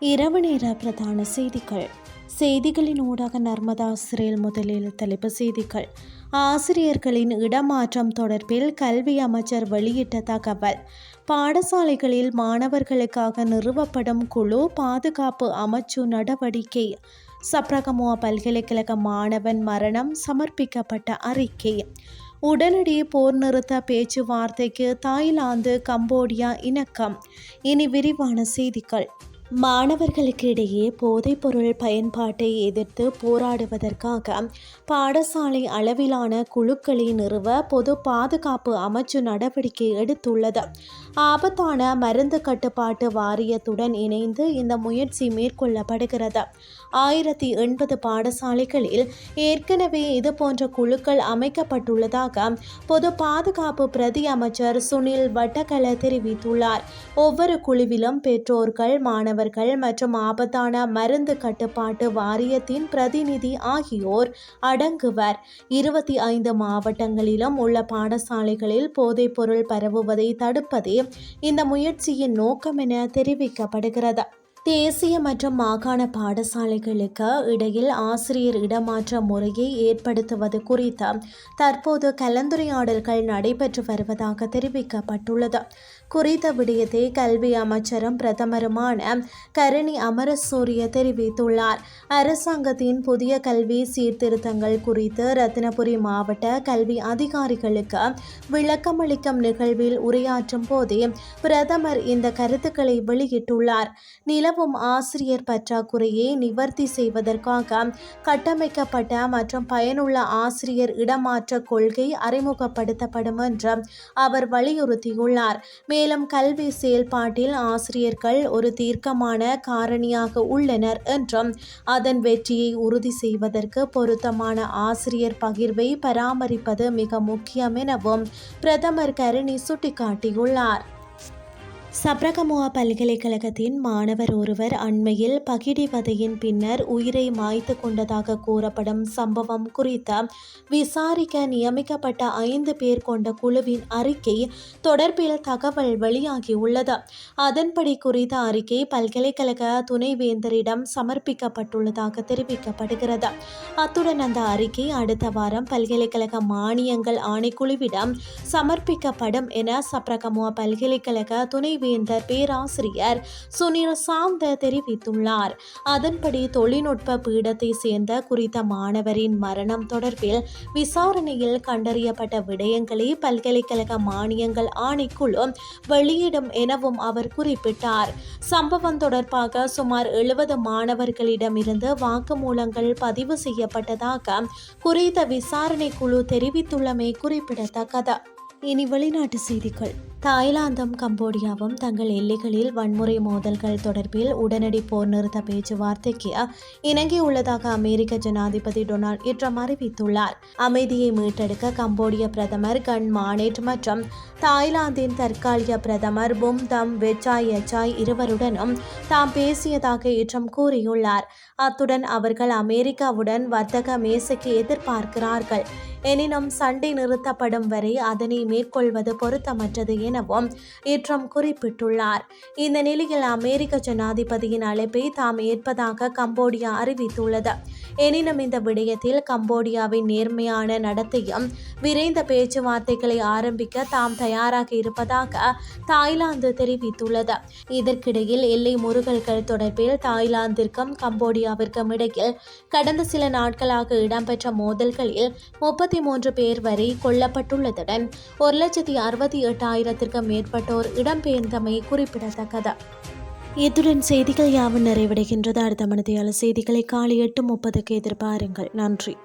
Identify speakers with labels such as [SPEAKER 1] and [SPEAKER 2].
[SPEAKER 1] இரவு நேர பிரதான செய்திகள். செய்திகளின் ஊடாக நர்மதா சிறையில் முதலில் தலைப்பு செய்திகள். ஆசிரியர்களின் இடமாற்றம் தொடர்பில் கல்வி அமைச்சர் வெளியிட்ட தகவல். பாடசாலைகளில் மாணவர்களுக்காக நிறுவப்படும் குழு பாதுகாப்பு அமைச்சு நடவடிக்கை. சப்ரகமுவா பல்கலைக்கழக மாணவன் மரணம் சமர்ப்பிக்கப்பட்ட அறிக்கை. உடனடி போர் நிறுத்த பேச்சுவார்த்தைக்கு தாய்லாந்து கம்போடியா இணக்கம். இனி விரிவான செய்திகள். மாணவர்களுக்கு இடையே போதைப்பொருள் பயன்பாட்டை எதிர்த்து போராடுவதற்காக பாடசாலை அளவிலான குழுக்களை நிறுவ பொது பாதுகாப்பு அமைச்சு நடவடிக்கை எடுத்துள்ளது. ஆபத்தான மருந்து கட்டுப்பாட்டு வாரியத்துடன் இணைந்து இந்த முயற்சி மேற்கொள்ளப்படுகிறது. ஆயிரத்தி எண்பது பாடசாலைகளில் ஏற்கனவே இதுபோன்ற குழுக்கள் அமைக்கப்பட்டுள்ளதாக பொது பாதுகாப்பு பிரதி அமைச்சர் சுனில் வட்டகல தெரிவித்துள்ளார். ஒவ்வொரு குழுவிலும் பெற்றோர்கள் மாணவர்கள் மாணவர்கள் மற்றும் ஆபத்தான மருந்து கட்டுப்பாட்டு வாரியத்தின் பிரதிநிதி ஆகியோர் அடங்குவர். இருபத்தி ஐந்து மாவட்டங்களிலும் உள்ள பாடசாலைகளில் போதைப்பொருள் பரவுவதை தடுப்பதே இந்த முயற்சியின் நோக்கம் என தெரிவிக்கப்படுகிறது. தேசிய மற்றும் மாகாண பாடசாலைகளுக்கு இடையில் ஆசிரியர் இடமாற்ற முறையை ஏற்படுத்துவது குறித்து தற்போது கலந்துரையாடல்கள் நடைபெற்று வருவதாக தெரிவிக்கப்பட்டுள்ளது. குறித்த விடயத்தை கல்வி அமைச்சரும் பிரதமருமான கரணி அமரசூரிய தெரிவித்துள்ளார். அரசாங்கத்தின் புதிய கல்வி சீர்திருத்தங்கள் குறித்து ரத்தினபுரி மாவட்ட கல்வி அதிகாரிகளுக்கு விளக்கமளிக்கும் நிகழ்வில் உரையாற்றும் போதே பிரதமர் இந்த கருத்துக்களை வெளியிட்டுள்ளார். நிலவ மிகவும் ஆசிரியர் பற்றாக்குறையை நிவர்த்தி செய்வதற்காக கட்டமைக்கப்பட்ட மற்றும் பயனுள்ள ஆசிரியர் இடமாற்ற கொள்கை அறிமுகப்படுத்தப்படும் என்று அவர் வலியுறுத்தியுள்ளார். மேலும் கல்வி செயல்பாட்டில் ஆசிரியர்கள் ஒரு தீர்க்கமான காரணியாக உள்ளனர் என்றும் அதன் வெற்றியை உறுதி செய்வதற்கு பொருத்தமான ஆசிரியர் பகிர்வை பராமரிப்பது மிக முக்கியம் எனவும் பிரதமர் கருணி சுட்டிக்காட்டியுள்ளார். சப்ரகமுவா பல்கலைக்கழகத்தின் மாணவர் ஒருவர் அண்மையில் பகிடிவதையின் பின்னர் உயிரை மாய்த்து கொண்டதாக கூறப்படும் சம்பவம் குறித்த விசாரிக்க நியமிக்கப்பட்ட ஐந்து பேர் கொண்ட குழுவின் அறிக்கை தொடர்பில் தகவல் வெளியாகியுள்ளது. அதன்படி குறித்த அறிக்கை பல்கலைக்கழக துணைவேந்தரிடம் சமர்ப்பிக்கப்பட்டுள்ளதாக தெரிவிக்கப்படுகிறது. அத்துடன் அந்த அறிக்கை அடுத்த வாரம் பல்கலைக்கழக மானியங்கள் ஆணைக்குழுவிடம் சமர்ப்பிக்கப்படும் என சப்ரகமுவா பல்கலைக்கழக துணை துணைவேந்தர் பேராசிரியர் சுனில் சாந்த தெரிவித்துள்ளார். அதன்படி தொழில்நுட்ப பீடத்தை சேர்ந்த குறித்த மாணவரின் மரணம் தொடர்பில் விசாரணையில் கண்டறியப்பட்ட விடயங்களை பல்கலைக்கழக மானியங்கள் ஆணைக்குழு வெளியிடும் எனவும் அவர் குறிப்பிட்டார். சம்பவம் தொடர்பாக சுமார் எழுபது மாணவர்களிடமிருந்து வாக்குமூலங்கள் பதிவு செய்யப்பட்டதாக குறித்த விசாரணை குழு தெரிவித்துள்ளமை குறிப்பிடத்தக்கது. இனி வெளிநாட்டு செய்திகள். தாய்லாந்தும் கம்போடியாவும் தங்கள் எல்லைகளில் வன்முறை மோதல்கள் தொடர்பில் உடனடி போர் நிறுத்த பேச்சுவார்த்தைக்கு இணங்கியுள்ளதாக அமெரிக்க ஜனாதிபதி டொனால்ட் ட்ரம்ப் அறிவித்துள்ளார். அமைதியை மீட்டெடுக்க கம்போடிய பிரதமர் கன் மானேட் மற்றும் தாய்லாந்தின் தற்காலிக பிரதமர் பும் தம் வெச்சாய் எச்சாய் இருவருடனும் தாம் பேசியதாக ட்ரம்ப் கூறியுள்ளார். அத்துடன் அவர்கள் அமெரிக்காவுடன் வர்த்தக மேசைக்கு எதிர்பார்க்கிறார்கள். எனினும் சண்டை நிறுத்தப்படும் வரை அதனை மேற்கொள்வது பொருத்தமற்றது எனவும் ஈற்றம் குறிப்பிட்டுள்ளார். இந்த நிலையில் அமெரிக்க ஜனாதிபதியின் அழைப்பை தாம் ஏற்பதாக கம்போடியா அறிவித்துள்ளது. எனினும் இந்த விடயத்தில் கம்போடியாவின் நேர்மையான நடத்தையும் விரைந்த பேச்சுவார்த்தைகளை ஆரம்பிக்க தாம் தயாராக இருப்பதாக தாய்லாந்து தெரிவித்துள்ளது. இதற்கிடையில் எல்லை முருகல்கள் தொடர்பில் தாய்லாந்திற்கும் கம்போடியாவிற்கும் இடையில் கடந்த சில நாட்களாக இடம்பெற்ற மோதல்களில் முப்பத்தி மூன்று பேர் வரை கொல்லப்பட்டுள்ளதுடன் ஒரு லட்சத்தி அறுபத்தி எட்டாயிரத்தி ஆயிரத்திற்கும் மேற்பட்டோர் இடம்பெயர்ந்தமை குறிப்பிடத்தக்கது. இத்துடன் செய்திகள் யாவும் நிறைவடைகின்றது. அடுத்த மனதையாளர் செய்திகளை காலை எட்டு முப்பதுக்கு எதிர்பாருங்கள். நன்றி.